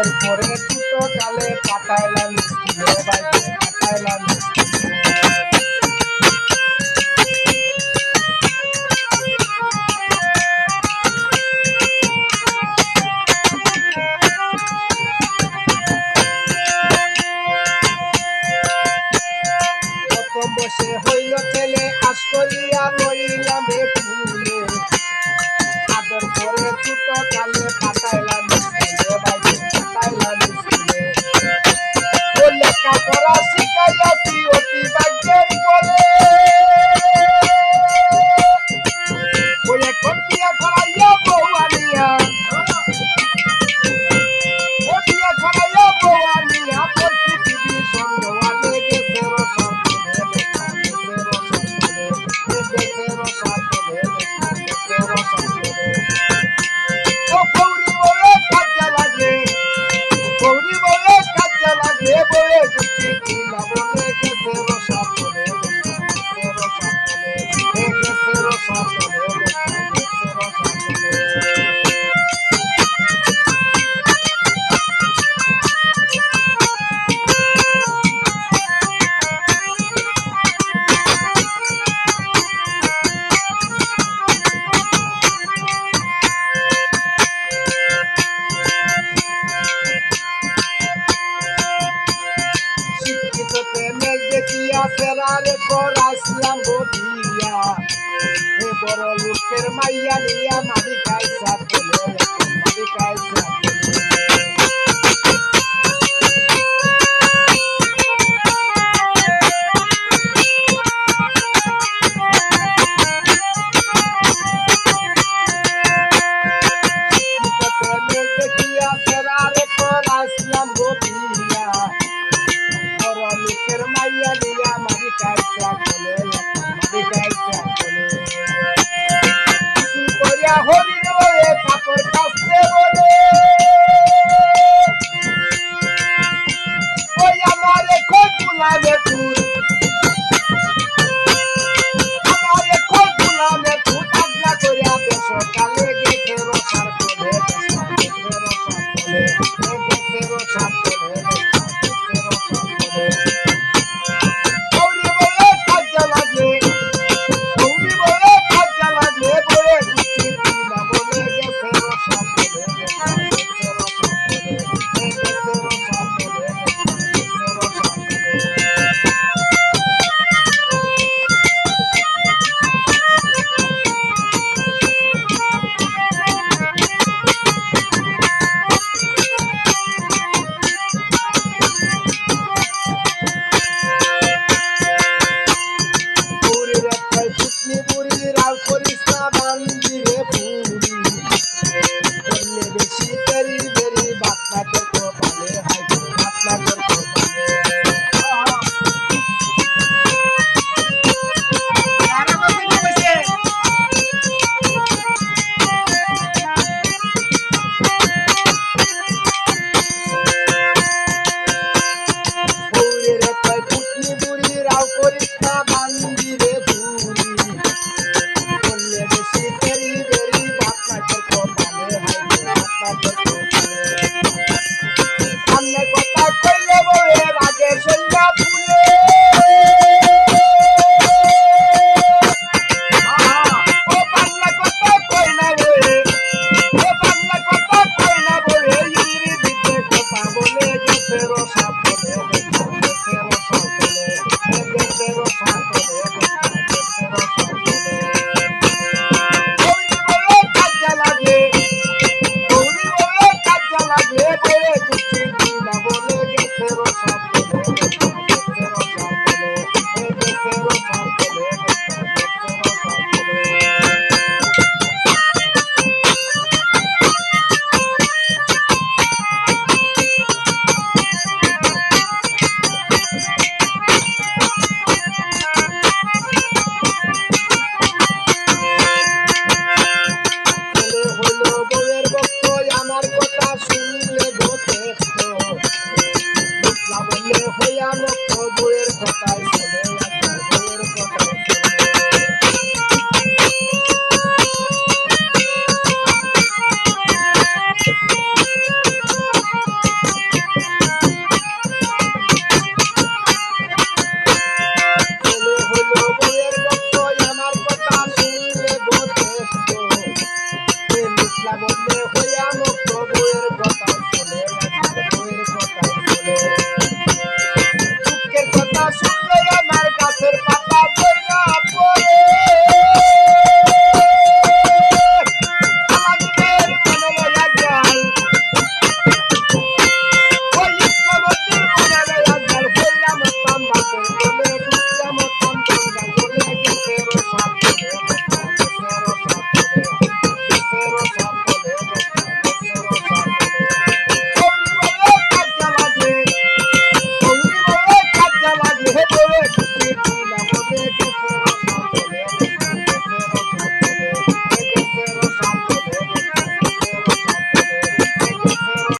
বিয়ের পরে ছোট কালে পাঠাইলাম পাঠাইলাম ছেলে, আশ করিয়া লইলাম ফুলে। আদর করে ছোট কালে 小何老师 মাইয়া নিয়া